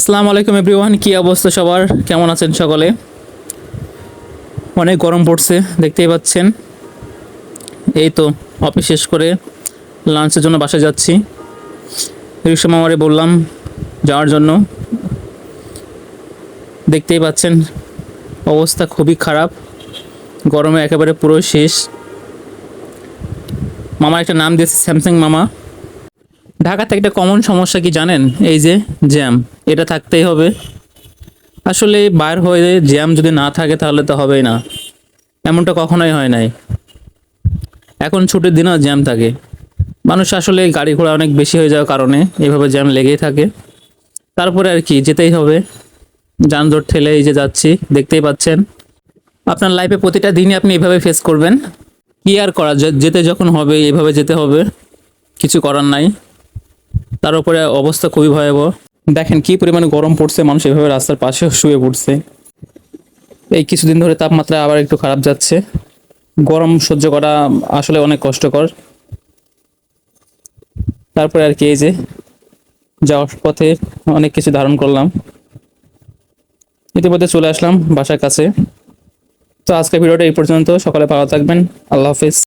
আসসালামু আলাইকুম এভরিওয়ান, কী অবস্থা সবার? কেমন আছেন সকলে? অনেক গরম পড়ছে, দেখতেই পাচ্ছেন। এই তো অফিস শেষ করে লাঞ্চের জন্য বাসায় যাচ্ছি। রিক্সা মামারে বললাম যাওয়ার জন্য। দেখতেই পাচ্ছেন, অবস্থা খুবই খারাপ। গরমে একেবারে পুরো শেষ। মামা একটা নাম দিয়েছে স্যামসাং মামা। ঢাকাতে একটা কমন সমস্যা কি জানেন? এই যে জ্যাম এটা থাকতেই হবে। আসলে বাইর হয়ে জ্যাম যদি না থাকে তাহলে তো হবেই না। এমনটা কখনোই হয় নাই। এখন ছুটির দিনও জ্যাম থাকে। মানুষ আসলে গাড়ি ঘোড়া অনেক বেশি হয়ে যাওয়ার কারণে এভাবে জ্যাম লেগেই থাকে। তারপরে আর কি, যেতেই হবে। যানজট ঠেলে এই যে যাচ্ছি, দেখতেই পাচ্ছেন। আপনার লাইফে প্রতিটা দিনই আপনি এভাবে ফেস করবেন। কি আর করা যেতে যখন হবে, এভাবে যেতে হবে। কিছু করার নাই। তার উপরে অবস্থা খুবই ভয়াবহ। দেখেন কি পরিমাণে গরম পড়ছে, মানুষ এভাবে রাস্তার পাশে শুয়ে পড়ছে। এই কিছুদিন ধরে তাপমাত্রা আবার একটু খারাপ যাচ্ছে। গরম সহ্য করা আসলে অনেক কষ্টকর। তারপরে আর কি এই যে যাওয়ার পথে অনেক কিছু ধারণ করলাম। ইতিমধ্যে চলে আসলাম বাসার কাছে। তো আজকের ভিডিওটা এই পর্যন্ত। সকালে ভালো থাকবেন। আল্লাহ হাফিজ।